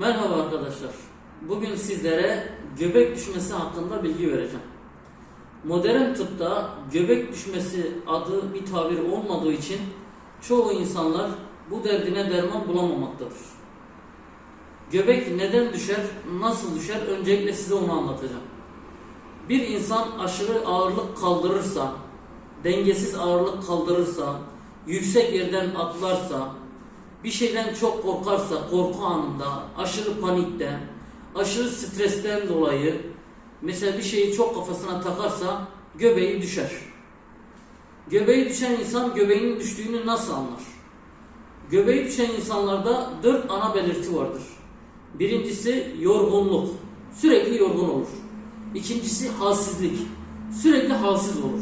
Merhaba arkadaşlar. Bugün sizlere göbek düşmesi hakkında bilgi vereceğim. Modern tıpta göbek düşmesi adı bir tabir olmadığı için çoğu insanlar bu derdine derman bulamamaktadır. Göbek neden düşer, nasıl düşer öncelikle size onu anlatacağım. Bir insan aşırı ağırlık kaldırırsa, dengesiz ağırlık kaldırırsa, yüksek yerden atlarsa, bir şeyden çok korkarsa, korku anında, aşırı panikte, aşırı stresten dolayı mesela bir şeyi çok kafasına takarsa göbeği düşer. Göbeği düşen insan göbeğinin düştüğünü nasıl anlar? Göbeği düşen insanlarda dört ana belirti vardır. Birincisi yorgunluk. Sürekli yorgun olur. İkincisi halsizlik. Sürekli halsiz olur.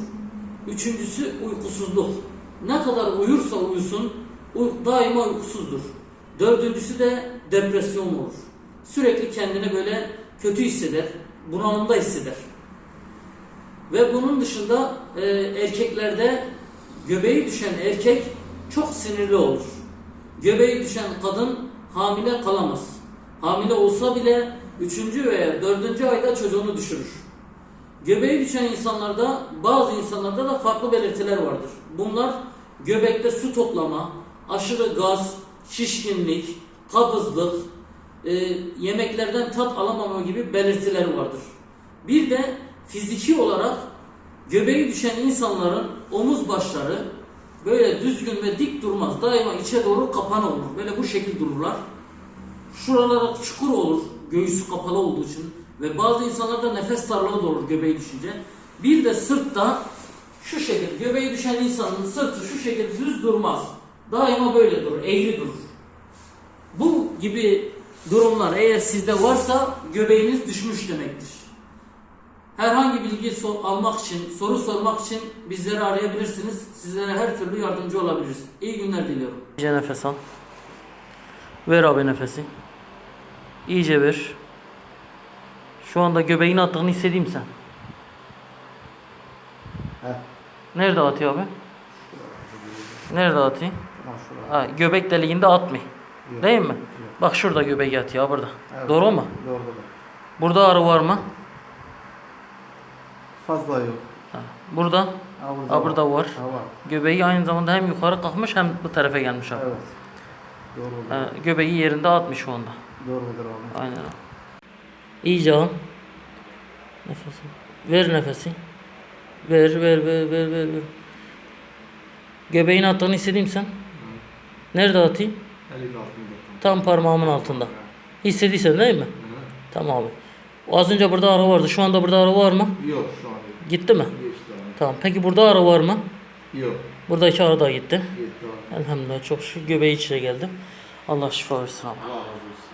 Üçüncüsü uykusuzluk. Ne kadar uyursa uyusun uy- daima uykusuzdur. Dördüncüsü de depresyon olur. Sürekli kendini böyle kötü hisseder, bunalımda hisseder. Ve bunun dışında e, erkeklerde göbeği düşen erkek çok sinirli olur. Göbeği düşen kadın hamile kalamaz. Hamile olsa bile 3. veya 4. ayda çocuğunu düşürür. Göbeği düşen insanlarda bazı insanlarda da farklı belirtiler vardır. Bunlar göbekte su toplama, aşırı gaz, şişkinlik, kabızlık, e, yemeklerden tat alamama gibi belirtiler vardır. Bir de fiziki olarak göbeği düşen insanların omuz başları böyle düzgün ve dik durmaz. Daima içe doğru kapanı olur. Böyle bu şekil dururlar. Şuralara çukur olur göğüsü kapalı olduğu için ve bazı insanlarda nefes darlığı da olur göbeği düşünce. Bir de sırtta şu şekil göbeği düşen insanın sırtı şu şekilde düz durmaz. Daima böyle durur, eğri durur. Bu gibi durumlar eğer sizde varsa göbeğiniz düşmüş demektir. Herhangi bilgi sor- almak için, soru sormak için bizleri arayabilirsiniz. Sizlere her türlü yardımcı olabiliriz. İyi günler diliyorum. İyice nefes al. Ver abi nefesi. İyice ver. Şu anda göbeğini attığını hissedeyim sen. Heh. Nerede atıyor abi? Nerede atayım? Ha, göbek deliğinde atmıyor. Yok. Değil mi? Yok. Bak şurada göbek yatıyor burada. Evet. Doğru mu? Doğru doğru. Burada ağrı var mı? Fazla yok. Ha, Burada. Ha, burada, Ha, burada var. Ha, var. Göbeği aynı zamanda hem yukarı kalkmış hem bu tarafa gelmiş abi. Evet. Doğru Ha, göbeği yerinde atmış şu anda. Doğrudur abi. Aynen. İyice al. Nefes al. Ver nefesi. Ver ver ver ver ver. ver. Göbeğin attığını hissedeyim sen. Nerede atayım? Altında. Tam parmağımın altında. Hissediysen değil mi? Tamam abi. Az önce burada ara vardı. Şu anda burada ara var mı? Yok şu an yok. Gitti mi? Geçti abi. Tamam. Peki burada ara var mı? Yok. Buradaki ara da gitti. Gitti abi. Elhamdülillah çok şükür göbeği içine geldi. Allah şifa versin abi. Allah razı olsun.